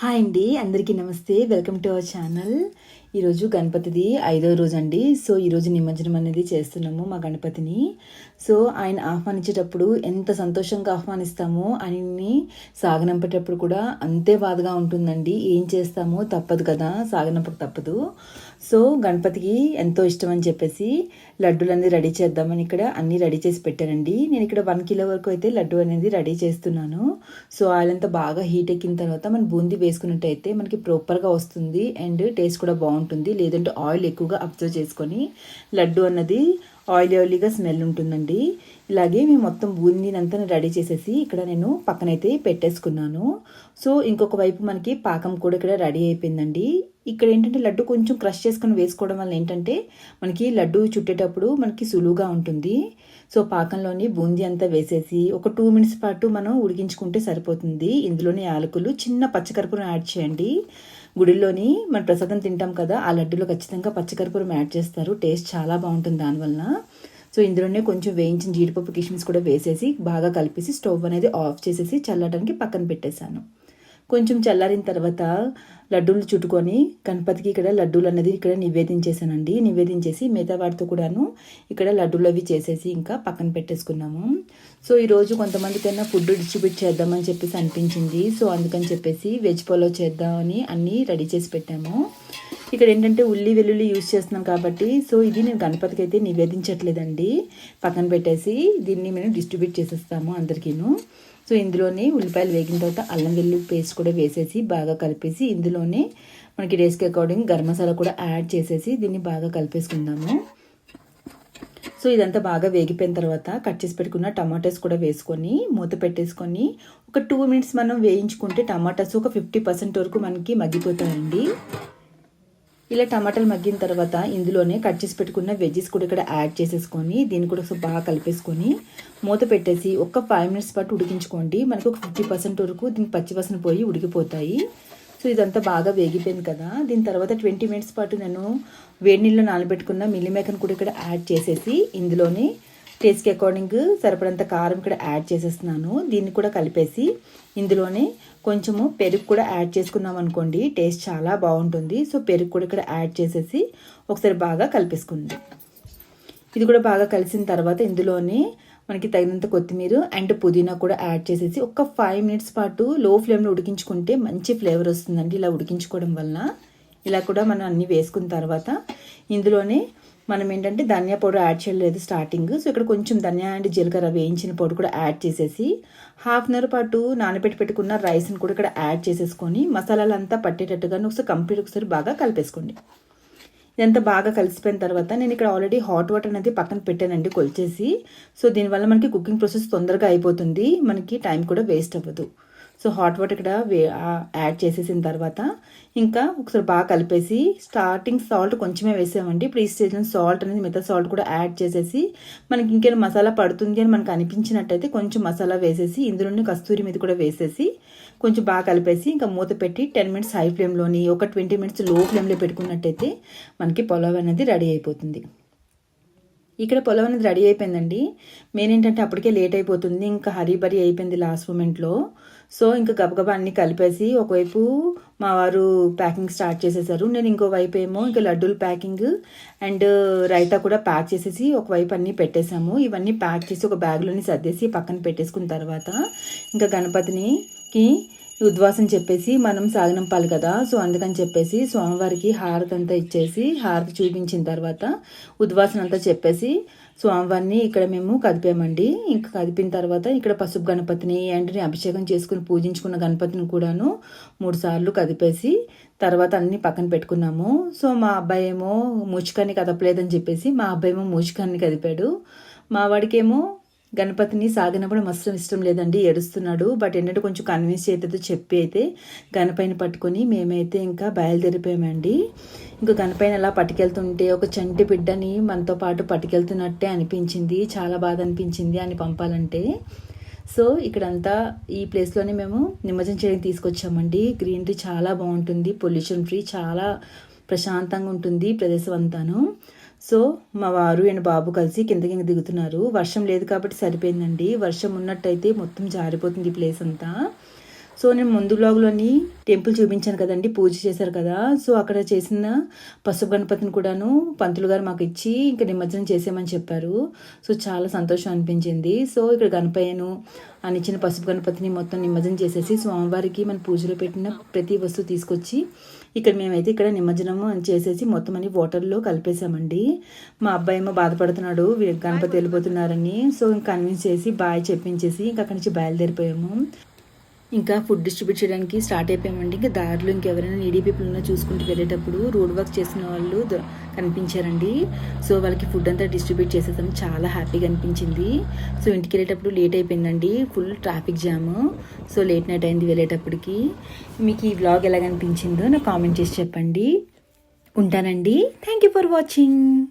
Hi అండి అందరికీ నమస్తే. Welcome to our channel. ఈరోజు గణపతిది ఐదో రోజు అండి సో ఈరోజు నిమజ్జనం అనేది చేస్తున్నాము మా గణపతిని. సో ఆయన ఆహ్వానించేటప్పుడు ఎంత సంతోషంగా ఆహ్వానిస్తామో ఆయన్ని సాగనంపేటప్పుడు కూడా అంతే బాధగా ఉంటుందండి. ఏం చేస్తామో తప్పదు కదా సాగనంపక తప్పదు. సో గణపతికి ఎంతో ఇష్టం అని చెప్పేసి లడ్డూలన్నీ రెడీ చేద్దామని ఇక్కడ అన్నీ రెడీ చేసి పెట్టానండి నేను ఇక్కడ వన్ కిలో వరకు అయితే లడ్డు అనేది రెడీ చేస్తున్నాను. సో ఆయిల్ అంతా బాగా హీట్ ఎక్కిన తర్వాత మనం బూందీ వేసుకున్నట్టయితే మనకి ప్రాపర్గా వస్తుంది అండ్ టేస్ట్ కూడా బాగుంటుంది. లేదంటే ఆయిల్ ఎక్కువగా అబ్జర్వ్ చేసుకొని లడ్డు అన్నది ఆయిల్ ఆయిలీగా స్మెల్ ఉంటుందండి. ఇలాగే మేము మొత్తం బూందీని అంతా రెడీ చేసేసి ఇక్కడ నేను పక్కనైతే పెట్టేసుకున్నాను. సో ఇంకొక వైపు మనకి పాకం కూడా ఇక్కడ రెడీ అయిపోయిందండి. ఇక్కడ ఏంటంటే లడ్డు కొంచెం క్రష్ చేసుకుని వేసుకోవడం వల్ల ఏంటంటే మనకి లడ్డు చుట్టేటప్పుడు మనకి సులువుగా ఉంటుంది. సో పాకంలోని బూందీ అంతా వేసేసి ఒక టూ మినిట్స్ పాటు మనం ఉడికించుకుంటే సరిపోతుంది. ఇందులోని యాలకులు చిన్న పచ్చకర్పూరం యాడ్ చేయండి. గుడిలోని మన ప్రసాదం తింటాం కదా ఆ లడ్డులో ఖచ్చితంగా పచ్చకర్పూరం యాడ్ చేస్తారు. టేస్ట్ చాలా బాగుంటుంది దానివల్ల సో ఇందులోనే కొంచెం వేయించిన జీడిపప్పు కిష్మిస్ కూడా వేసేసి బాగా కలిపేసి స్టవ్ అనేది ఆఫ్ చేసేసి చల్లడానికి పక్కన పెట్టేశాను. కొంచెం చల్లారిన తర్వాత లడ్డూలు చుట్టుకొని గణపతికి ఇక్కడ లడ్డూలు అనేది ఇక్కడ నివేదించేసానండి నివేదించేసి మిగతా వాటితో కూడాను ఇక్కడ లడ్డూలు అవి చేసేసి ఇంకా పక్కన పెట్టేసుకున్నాము. సో ఈరోజు కొంతమందికైనా ఫుడ్ డిస్ట్రిబ్యూట్ చేద్దామని చెప్పేసి అనిపించింది. సో అందుకని చెప్పేసి వెజ్ పొలో చేద్దామని అన్నీ రెడీ చేసి పెట్టాము. ఇక్కడ ఏంటంటే ఉల్లి వెల్లుల్లి యూజ్ చేస్తున్నాం కాబట్టి సో ఇది నేను గణపతికి అయితే నివేదించట్లేదండి. పక్కన పెట్టేసి దీన్ని మేము డిస్ట్రిబ్యూట్ చేసేస్తాము అందరికీను. సో ఇందులోనే ఉల్లిపాయలు వేగిన తర్వాత అల్లం వెల్లుల్లి పేస్ట్ కూడా వేసేసి బాగా కలిపేసి ఇందులోనే మనకి డేస్కి అకార్డింగ్ గరం మసాలా కూడా యాడ్ చేసేసి దీన్ని బాగా కలిపేసుకుందాము. సో ఇదంతా బాగా వేగిపోయిన తర్వాత కట్ చేసి పెట్టుకున్న టమాటాస్ కూడా వేసుకొని మూత పెట్టేసుకొని ఒక టూ మినిట్స్ మనం వేయించుకుంటే టమాటాస్ ఒక ఫిఫ్టీ పర్సెంట్ వరకు మనకి మగ్గిపోతాయండి. ఇలా టమాటాలు మగ్గిన తర్వాత ఇందులోనే కట్ చేసి పెట్టుకున్న వెజ్జెస్ కూడా ఇక్కడ యాడ్ చేసేసుకొని దీన్ని కూడా బాగా కలిపేసుకొని మూత పెట్టేసి ఒక ఫైవ్ మినిట్స్ పాటు ఉడికించుకోండి. మనకు ఒక ఫిఫ్టీ పర్సెంట్ వరకు దీనికి పచ్చివాసన పోయి ఉడికిపోతాయి. సో ఇదంతా బాగా వేగిపోయింది కదా. దీని తర్వాత ట్వంటీ మినిట్స్ పాటు నేను వేడి నీళ్ళు నానబెట్టుకున్న మిల్లి మేకను కూడా ఇక్కడ యాడ్ చేసేసి ఇందులోనే టేస్ట్కి అకార్డింగ్ సరిపడంత కారం ఇక్కడ యాడ్ చేసేస్తున్నాను. దీన్ని కూడా కలిపేసి ఇందులోనే కొంచెము పెరుగు కూడా యాడ్ చేసుకున్నాం అనుకోండి టేస్ట్ చాలా బాగుంటుంది. సో పెరుగు కూడా ఇక్కడ యాడ్ చేసేసి ఒకసారి బాగా కలిపేసుకుంది. ఇది కూడా బాగా కలిసిన తర్వాత ఇందులోనే మనకి తగినంత కొత్తిమీర అండ్ పుదీనా కూడా యాడ్ చేసేసి ఒక ఫైవ్ మినిట్స్ పాటు లో ఫ్లేమ్లో ఉడికించుకుంటే మంచి ఫ్లేవర్ వస్తుందండి. ఇలా ఉడికించుకోవడం వలన. ఇలా కూడా మనం అన్నీ వేసుకున్న తర్వాత ఇందులోనే మనం ఏంటంటే ధనియా పౌడర్ యాడ్ చేయలేదు స్టార్టింగ్ సో ఇక్కడ కొంచెం ధనియా అండ్ జీలకర్ర వేయించిన పౌడర్ కూడా యాడ్ చేసేసి హాఫ్ అన్ అవర్ పాటు నానబెట్టి పెట్టుకున్న రైస్ని కూడా ఇక్కడ యాడ్ చేసేసుకొని మసాలాలంతా పట్టేటట్టుగా ఒకసారి కంప్లీట్ ఒకసారి బాగా కలిపేసుకోండి. ఇదంతా బాగా కలిసిపోయిన తర్వాత నేను ఇక్కడ ఆల్రెడీ హాట్ వాటర్ అనేది పక్కన పెట్టానండి కొలిచేసి. సో దీనివల్ల మనకి కుకింగ్ ప్రాసెస్ తొందరగా అయిపోతుంది. మనకి టైం కూడా వేస్ట్ అవ్వదు. సో హాట్ వాటర్ ఇక్కడ యాడ్ చేసేసిన తర్వాత ఇంకా ఒకసారి బాగా కలిపేసి స్టార్టింగ్ సాల్ట్ కొంచెమే వేసామండి. ఇప్పుడు ఈ స్టేజ్లో సాల్ట్ అనేది మిగతా సాల్ట్ కూడా యాడ్ చేసేసి మనకి ఇంకేమైనా మసాలా పడుతుంది అని మనకు అనిపించినట్టయితే కొంచెం మసాలా వేసేసి ఇందులోనే కస్తూరి మీద కూడా వేసేసి కొంచెం బాగా కలిపేసి ఇంకా మూత పెట్టి టెన్ మినిట్స్ హై ఫ్లేమ్లోని ఒక ట్వంటీ మినిట్స్లో ఫ్లేమ్లో పెట్టుకున్నట్టయితే మనకి పొలవ్ అనేది రెడీ అయిపోతుంది. ఇక్కడ పొలం అనేది రెడీ అయిపోయిందండి. మెయిన్ ఏంటంటే అప్పటికే లేట్ అయిపోతుంది. ఇంకా హరీ బరీ అయిపోయింది లాస్ట్ మూమెంట్లో. సో ఇంకా గబగబా అన్ని కలిపేసి ఒకవైపు మా వారు ప్యాకింగ్ స్టార్ట్ చేసేసారు. నేను ఇంకో వైపు ఏమో ఇంకా లడ్డూలు ప్యాకింగ్ అండ్ రైతా కూడా ప్యాక్ చేసేసి ఒకవైపు అన్నీ పెట్టేశాము. ఇవన్నీ ప్యాక్ చేసి ఒక బ్యాగ్లోని సర్దేసి పక్కన పెట్టేసుకున్న తర్వాత ఇంకా గణపతినికి ఉద్వాసం చెప్పేసి మనం సాగనంపాలి కదా సో అందుకని చెప్పేసి స్వామివారికి హారతి అంతా ఇచ్చేసి హారతి చూపించిన తర్వాత ఉద్వాసన అంతా చెప్పేసి స్వామివారిని ఇక్కడ మేము కదిపామండి. ఇంకా కదిపిన తర్వాత ఇక్కడ పసుపు గణపతిని వెంటనే అభిషేకం చేసుకుని పూజించుకున్న గణపతిని కూడాను మూడు సార్లు కదిపేసి తర్వాత అన్ని పక్కన పెట్టుకున్నాము. సో మా అబ్బాయి ఏమో మూచికాన్ని కదపలేదని చెప్పేసి మా అబ్బాయి ఏమో మూచికాన్ని కదిపాడు. మా వాడికేమో గణపతిని సాగినప్పుడు మస్తు ఇష్టం లేదండి ఏడుస్తున్నాడు. బట్ ఏంటంటే కొంచెం కన్విన్స్ చేతితో చెప్పి అయితే గణపైని పట్టుకొని మేమైతే ఇంకా బయలుదేరిపోయామండి. ఇంకా గణపైన అలా పట్టుకెళ్తుంటే ఒక చంటి బిడ్డని మనతో పాటు పట్టుకెళ్తున్నట్టే అనిపించింది చాలా బాధ అనిపించింది అని పంపాలంటే. సో ఇక్కడంతా ఈ ప్లేస్లోనే మేము నిమజ్జనం చేయడానికి తీసుకొచ్చామండి. గ్రీనరీ చాలా బాగుంటుంది పొల్యూషన్ ఫ్రీ చాలా ప్రశాంతంగా ఉంటుంది ప్రదేశం అంతాను. సో మా వారు అండ్ బాబు కలిసి కిందకి కింద దిగుతున్నారు. వర్షం లేదు కాబట్టి సరిపోయిందండి. వర్షం ఉన్నట్టయితే మొత్తం జారిపోతుంది ఈ ప్లేస్ అంతా. సో నేను ముందు బ్లాగ్లోని టెంపుల్ చూపించాను కదండి పూజ చేశారు కదా. సో అక్కడ చేసిన పసుపు గణపతిని కూడాను పంతులు గారు మాకు ఇచ్చి ఇంకా నిమజ్జనం చేసామని చెప్పారు. సో చాలా సంతోషం అనిపించింది. సో ఇక్కడ గణపయ్యను అని ఇచ్చిన పసుపు గణపతిని మొత్తం నిమజ్జనం చేసేసి స్వామివారికి మన పూజలో పెట్టిన ప్రతి వస్తువు తీసుకొచ్చి ఇక్కడ మేమైతే ఇక్కడ నిమజ్జనం చేసేసి మొత్తం అన్ని వాటర్లో కలిపేసామండి మా అబ్బాయి ఏమో బాధపడుతున్నాడు గణపతి వెళ్ళిపోతున్నారని. సో కన్విన్స్ చేసి బాయ్ చెప్పించేసి ఇంకా అక్కడి నుంచి బయలుదేరిపోయాము. ఇంకా ఫుడ్ డిస్ట్రిబ్యూట్ చేయడానికి స్టార్ట్ అయిపోయామండి. ఇంకా దారిలో ఇంకెవరైనా నీడీ పీపుల్ ఉన్నా చూసుకుంటూ వెళ్ళేటప్పుడు రోడ్ వర్క్ చేసిన వాళ్ళు కనిపించారండి. సో వాళ్ళకి ఫుడ్ అంతా డిస్ట్రిబ్యూట్ చేసేసాము చాలా హ్యాపీగా అనిపించింది. సో ఇంటికి వెళ్ళేటప్పుడు లేట్ అయిపోయిందండి. Full traffic jam so late night అయింది వెళ్ళేటప్పటికి. మీకు ఈ వ్లాగ్ ఎలా అనిపించిందో నాకు కామెంట్ చేసి చెప్పండి. ఉంటానండి. Thank you for watching